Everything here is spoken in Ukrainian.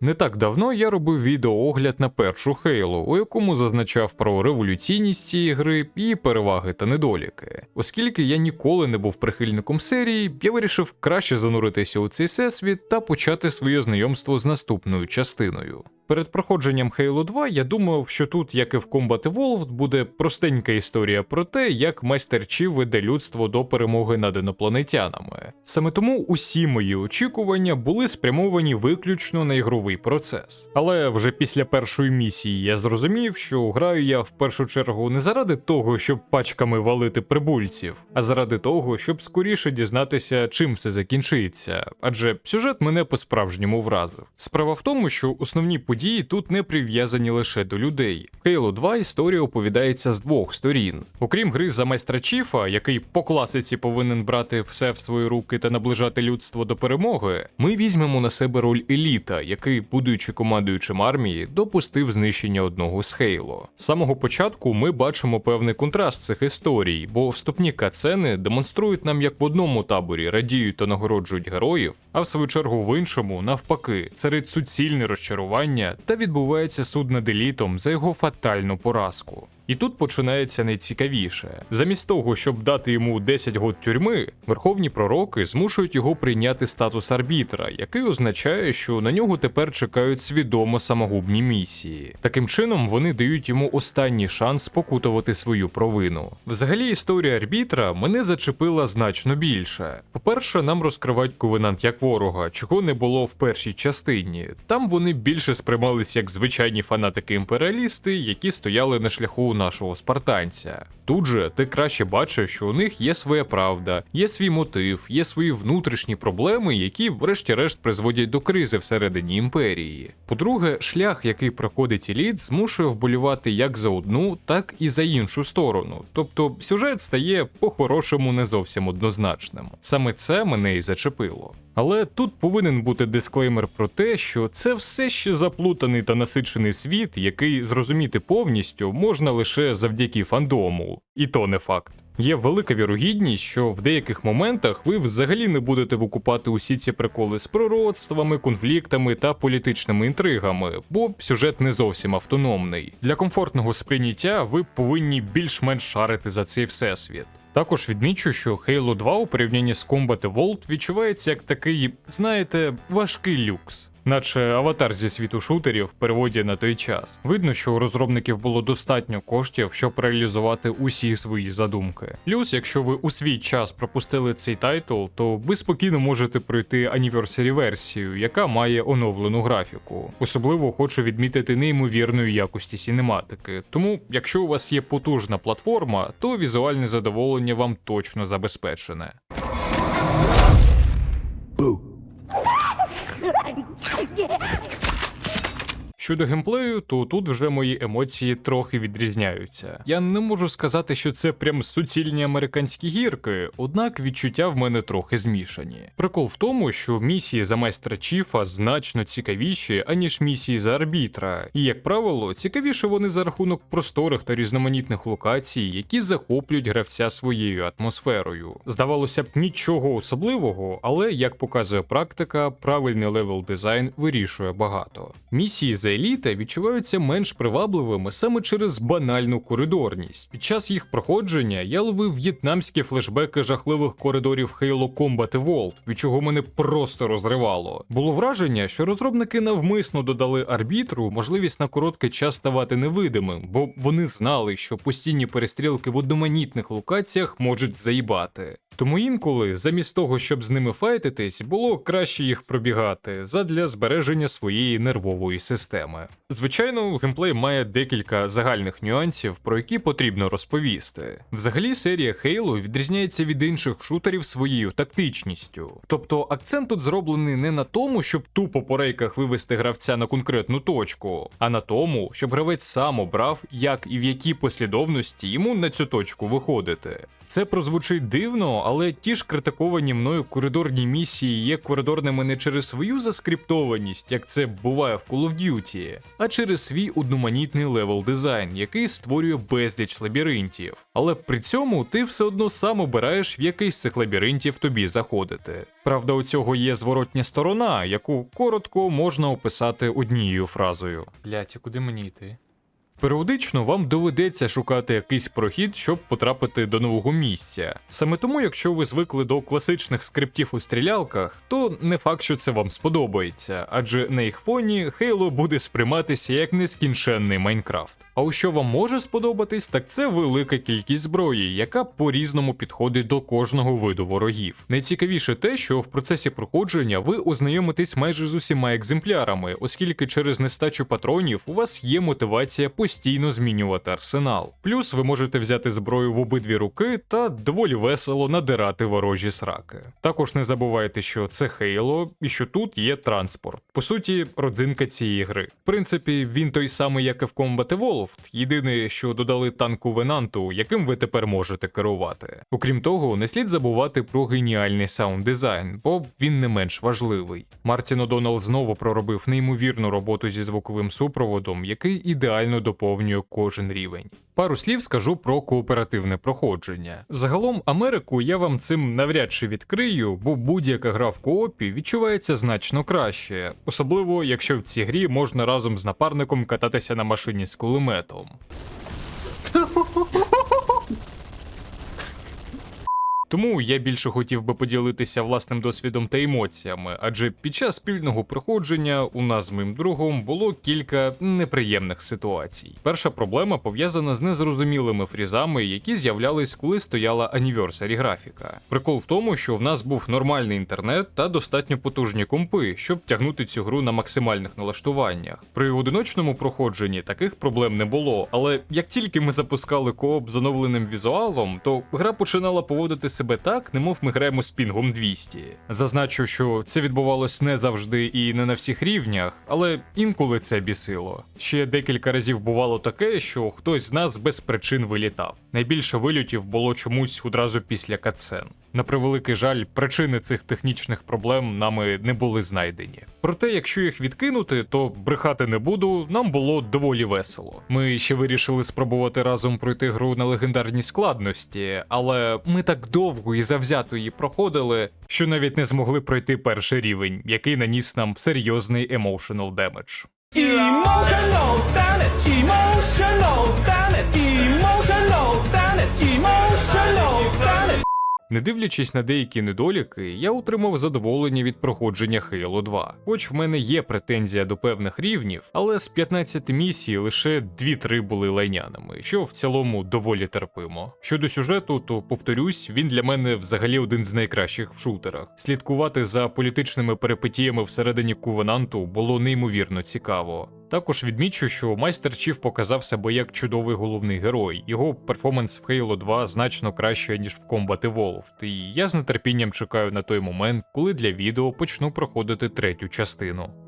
Не так давно я робив відеоогляд на першу Хейлу, у якому зазначав про революційність цієї гри і переваги та недоліки. Оскільки я ніколи не був прихильником серії, я вирішив краще зануритися у цей всесвіт та почати своє знайомство з наступною частиною. Перед проходженням Halo 2 я думав, що тут, як і в Combat Evolved, буде простенька історія про те, як майстер Чі веде людство до перемоги над інопланетянами. Саме тому усі мої очікування були спрямовані виключно на ігровий процес. Але вже після першої місії я зрозумів, що граю я в першу чергу не заради того, щоб пачками валити прибульців, а заради того, щоб скоріше дізнатися, чим все закінчиться. Адже сюжет мене по-справжньому вразив. Справа в тому, що основні події тут не прив'язані лише до людей. В Halo 2 історія оповідається з двох сторін. Окрім гри за майстра Чіфа, який по класиці повинен брати все в свої руки та наближати людство до перемоги, ми візьмемо на себе роль еліта, який, будучи командуючим армії, допустив знищення одного з Хейло. З самого початку ми бачимо певний контраст цих історій, бо вступні кацени демонструють нам, як в одному таборі радіють та нагороджують героїв, а в свою чергу в іншому, навпаки, царить суцільне розчарування та відбувається суд над елітом за його фатальну поразку. І тут починається найцікавіше. Замість того, щоб дати йому 10 год тюрми, верховні пророки змушують його прийняти статус арбітра, який означає, що на нього тепер чекають свідомо самогубні місії. Таким чином, вони дають йому останній шанс покутувати свою провину. Взагалі, історія арбітра мене зачепила значно більше. По-перше, нам розкривають ковенант як ворога, чого не було в першій частині. Там вони більше сприймались як звичайні фанатики-імперіалісти, які стояли на шляху нашого спартанця. Тут же ти краще бачиш, що у них є своя правда, є свій мотив, є свої внутрішні проблеми, які, врешті-решт, призводять до кризи всередині імперії. По-друге, шлях, який проходить еліт, змушує вболівати як за одну, так і за іншу сторону. Тобто сюжет стає по-хорошому не зовсім однозначним. Саме це мене і зачепило. Але тут повинен бути дисклеймер про те, що це все ще заплутаний та насичений світ, який зрозуміти повністю можна лише завдяки фандому, і то не факт. Є велика вірогідність, що в деяких моментах ви взагалі не будете викупати усі ці приколи з пророцтвами, конфліктами та політичними інтригами, бо сюжет не зовсім автономний. Для комфортного сприйняття ви повинні більш-менш шарити за цей всесвіт. Також відмічу, що Halo 2 у порівнянні з Combat Evolved відчувається як такий, знаєте, важкий люкс. Наче аватар зі світу шутерів в переводі на той час. Видно, що у розробників було достатньо коштів, щоб реалізувати усі свої задумки. Плюс, якщо ви у свій час пропустили цей тайтл, то ви спокійно можете пройти анніверсарі версію, яка має оновлену графіку. Особливо хочу відмітити неймовірної якості сінематики. Тому, якщо у вас є потужна платформа, то візуальне задоволення вам точно забезпечене. Yeah! Щодо геймплею, то тут вже мої емоції трохи відрізняються. Я не можу сказати, що це прям суцільні американські гірки, однак відчуття в мене трохи змішані. Прикол в тому, що місії за майстра Чіфа значно цікавіші, аніж місії за арбітра, і, як правило, цікавіше вони за рахунок просторих та різноманітних локацій, які захоплюють гравця своєю атмосферою. Здавалося б, нічого особливого, але як показує практика, правильний левел дизайн вирішує багато. Місії за еліта відчуваються менш привабливими саме через банальну коридорність. Під час їх проходження я ловив в'єтнамські флешбеки жахливих коридорів Halo Combat Evolved, від чого мене просто розривало. Було враження, що розробники навмисно додали арбітру можливість на короткий час ставати невидимим, бо вони знали, що постійні перестрілки в одноманітних локаціях можуть заїбати. Тому інколи, замість того, щоб з ними файтитись, було краще їх пробігати задля збереження своєї нервової системи. Звичайно, геймплей має декілька загальних нюансів, про які потрібно розповісти. Взагалі, серія Halo відрізняється від інших шутерів своєю тактичністю. Тобто акцент тут зроблений не на тому, щоб тупо по рейках вивести гравця на конкретну точку, а на тому, щоб гравець сам обрав, як і в якій послідовності йому на цю точку виходити. Це прозвучить дивно, але ті ж критиковані мною коридорні місії є коридорними не через свою заскриптованість, як це буває в Call of Duty, а через свій одноманітний левел дизайн, який створює безліч лабіринтів. Але при цьому ти все одно сам обираєш, в який з цих лабіринтів тобі заходити. Правда, у цього є зворотня сторона, яку коротко можна описати однією фразою. Блять, куди мені йти? Періодично вам доведеться шукати якийсь прохід, щоб потрапити до нового місця. Саме тому, якщо ви звикли до класичних скриптів у стрілялках, то не факт, що це вам сподобається, адже на їх фоні Halo буде сприйматися як нескінченний Майнкрафт. А у що вам може сподобатись, так це велика кількість зброї, яка по-різному підходить до кожного виду ворогів. Найцікавіше те, що в процесі проходження ви ознайомитесь майже з усіма екземплярами, оскільки через нестачу патронів у вас є мотивація постійно змінювати арсенал. Плюс ви можете взяти зброю в обидві руки та доволі весело надирати ворожі сраки. Також не забувайте, що це Halo і що тут є транспорт. По суті, родзинка цієї гри. В принципі, він той самий, як і в Combat Evolved, єдине, що додали танку Венанту, яким ви тепер можете керувати. Окрім того, не слід забувати про геніальний саунд дизайн, бо він не менш важливий. Мартін О'Доннелл знову проробив неймовірну роботу зі звуковим супроводом, який ідеально доповнює кожен рівень. Пару слів скажу про кооперативне проходження. Загалом Америку я вам цим навряд чи відкрию, бо будь-яка гра в коопі відчувається значно краще, особливо якщо в цій грі можна разом з напарником кататися на машині з кулеметом. Тому я більше хотів би поділитися власним досвідом та емоціями, адже під час спільного проходження у нас з моїм другом було кілька неприємних ситуацій. Перша проблема пов'язана з незрозумілими фрізами, які з'являлись, коли стояла анніверсарі графіка. Прикол в тому, що в нас був нормальний інтернет та достатньо потужні компи, щоб тягнути цю гру на максимальних налаштуваннях. При одиночному проходженні таких проблем не було, але як тільки ми запускали кооп з оновленим візуалом, то гра починала поводити себе так, немов ми граємо з пінгом 200. Зазначу, що це відбувалось не завжди і не на всіх рівнях, але інколи це бісило. Ще декілька разів бувало таке, що хтось з нас без причин вилітав. Найбільше вильотів було чомусь одразу після катсцен. На превеликий жаль, причини цих технічних проблем нами не були знайдені. Проте, якщо їх відкинути, то брехати не буду, нам було доволі весело. Ми ще вирішили спробувати разом пройти гру на легендарній складності, але ми так довго і завзято її проходили, що навіть не змогли пройти перший рівень, який наніс нам серйозний emotional damage. Emotional damage, emotional Не дивлячись на деякі недоліки, я отримав задоволення від проходження Halo 2. Хоч в мене є претензія до певних рівнів, але з 15 місій лише 2-3 були лайняними, що в цілому доволі терпимо. Щодо сюжету, то повторюсь, він для мене взагалі один з найкращих в шутерах. Слідкувати за політичними перипетіями всередині Кувенанту було неймовірно цікаво. Також відмічу, що майстер Чіф показав себе як чудовий головний герой. Його перформанс в Halo 2 значно краще, ніж в Combat Evolved, і я з нетерпінням чекаю на той момент, коли для відео почну проходити третю частину.